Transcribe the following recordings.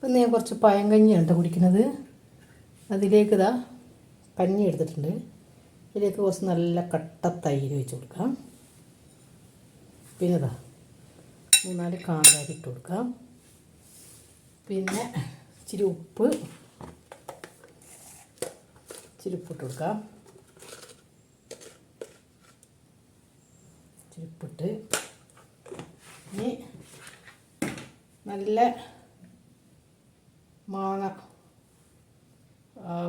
ഇപ്പം ഞാൻ കുറച്ച് പഴം കഞ്ഞിയാണ് കേട്ടോ കുടിക്കുന്നത്. അതിലേക്ക് ഇതാ കഞ്ഞി എടുത്തിട്ടുണ്ട്. ഇതിലേക്ക് കുറച്ച് നല്ല കട്ട തൈര് വെച്ച് കൊടുക്കാം. പിന്നെ ഇതാ മൂന്നാൽ കാന്താരി ഇട്ട് കൊടുക്കാം. പിന്നെ ഇച്ചിരി ഉപ്പ്. ഇച്ചിരി ഉപ്പിട്ട് കൊടുക്കാം. ഇച്ചിരി ഉപ്പിട്ട് ഇനി നല്ല മാങ്ങ.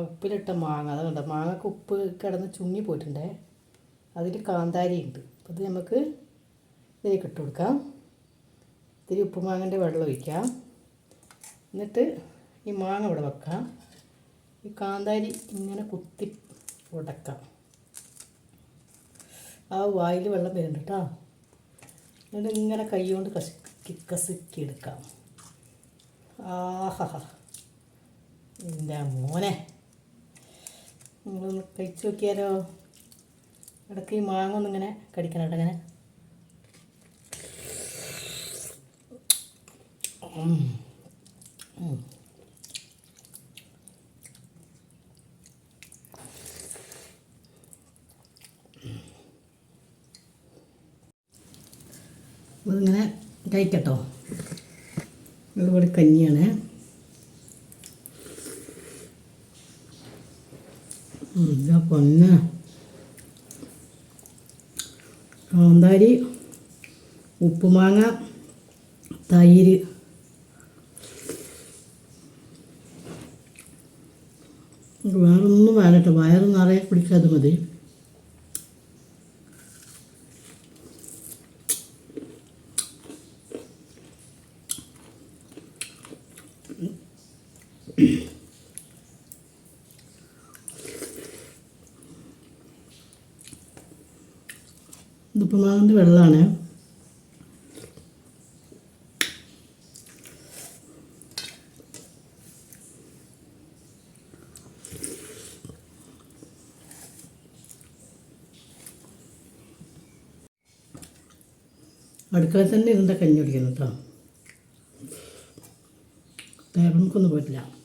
ഉപ്പിലിട്ട മാങ്ങ. അത് കണ്ടോ മാങ്ങക്ക് ഉപ്പ് കിടന്ന് ചുങ്ങി പോയിട്ടുണ്ടേ. അതിൽ കാന്താരി ഉണ്ട്. അപ്പോൾ ഇത് നമുക്ക് ഇതിലേക്ക് ഇട്ട് കൊടുക്കാം. ഇത്തിരി ഉപ്പുമാങ്ങന്റെ വെള്ളം ഒഴിക്കാം. എന്നിട്ട് ഈ മാങ്ങ ഇവിടെ വെക്കാം. ഈ കാന്താരി ഇങ്ങനെ കുത്തി ഉടക്കാം. ആ വായിൽ വെള്ളം വരുന്നുണ്ട് കേട്ടോ എന്നിട്ട് ഇങ്ങനെ കൈ കൊണ്ട് കസക്കി കസക്കി എടുക്കാം. ആഹാ എന്റെ മോനെ നിങ്ങളൊന്ന് കഴിച്ചു നോക്കിയാലോ ഇടയ്ക്ക് ഈ മാങ്ങ ഒന്നിങ്ങനെ കടിക്കണം കേട്ടോ ഇങ്ങനെ. ഇതിങ്ങനെ കഴിക്കട്ടോ ഇവിടെ കഞ്ഞിയാണ് ഇതാ പൊന്ന. കാന്താരി ഉപ്പുമാങ്ങ തൈര്. വേറൊന്നും വരട്ടെ വയറ് നിറയെ കുടിക്കാതെ മതി ഇത് ഉപ്പുമാവിന്റെ വെള്ളമാണ്. അടുക്കളയിൽ തന്നെ ഇരുന്ന കഞ്ഞി കുടിക്കുന്നു കേട്ടോ. ടേബിൾക്കൊന്നും പോയിട്ടില്ല.